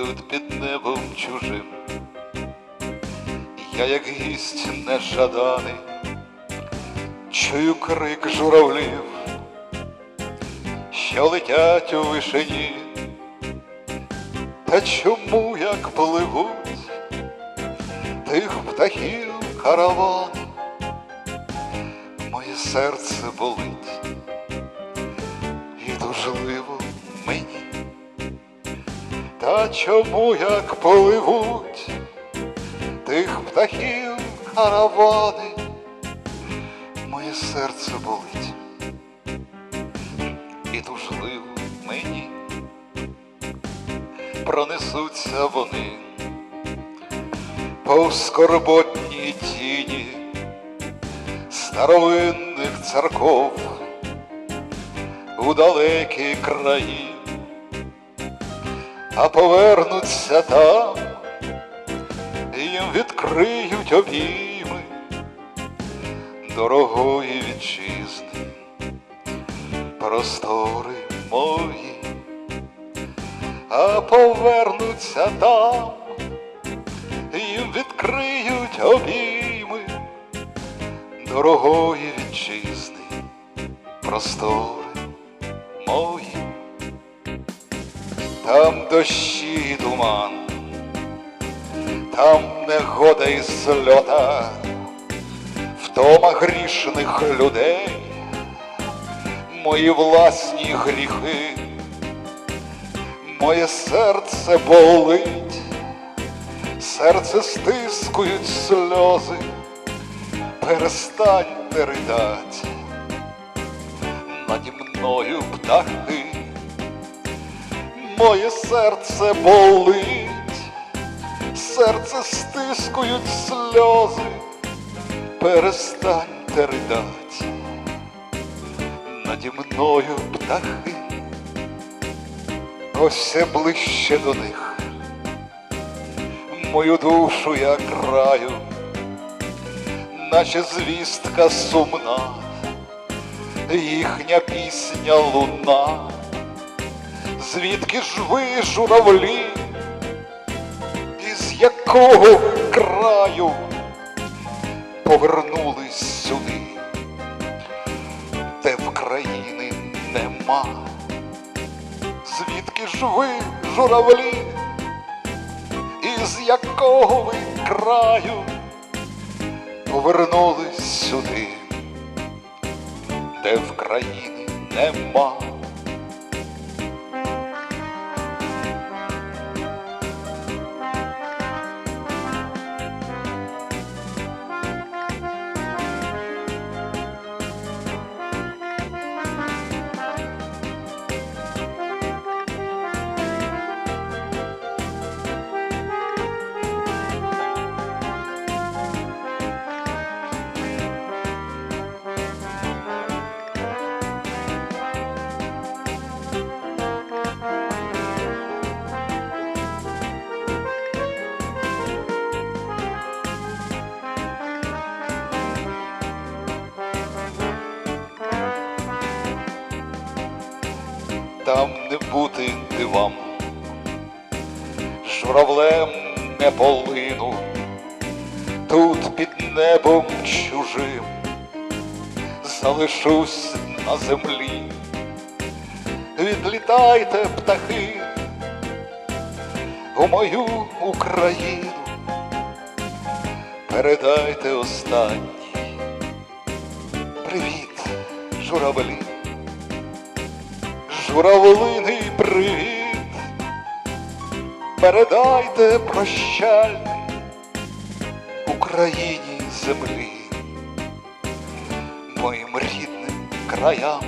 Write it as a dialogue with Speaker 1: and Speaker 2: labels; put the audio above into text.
Speaker 1: тут під небом чужим. Я, як гість нежаданий, чую крик журавлів, що летять у вишині, та чому як пливуть тих птахів караван, моє серце болить і тужливо мені. Та чому як поливуть тих птахів каравани, моє серце болить? І тужливо мені пронесуться вони повз скорботні тіні старовинних церков у далекі краї а повернуться там, і їм відкриють обійми дорогої вітчизни, простори мої, а повернуться там, і їм відкриють обійми дорогої вітчизни, простори мої. Там дощі і туман, там негода і сльота, втома грішних людей, мої власні гріхи, моє серце болить, серце стискують сльози, перестаньте ридать, наді мною птахи моє серце болить, серце стискують сльози, перестаньте ридать, наді мною птахи, ось все ближче до них, мою душу я краю, наче звістка сумна, їхня пісня луна звідки ж ви, журавлі, із якого краю повернулись сюди, де в країни нема, звідки ж ви, журавлі, із якого ви краю повернулись сюди, де в країни нема. Там не бути дивам, журавлем не полину, тут під небом чужим. Залишусь на землі. Відлітайте, птахи, у мою Україну, передайте останній привіт, журавлі журавлиний привіт, передайте прощальний Україні землі, моїм рідним краям,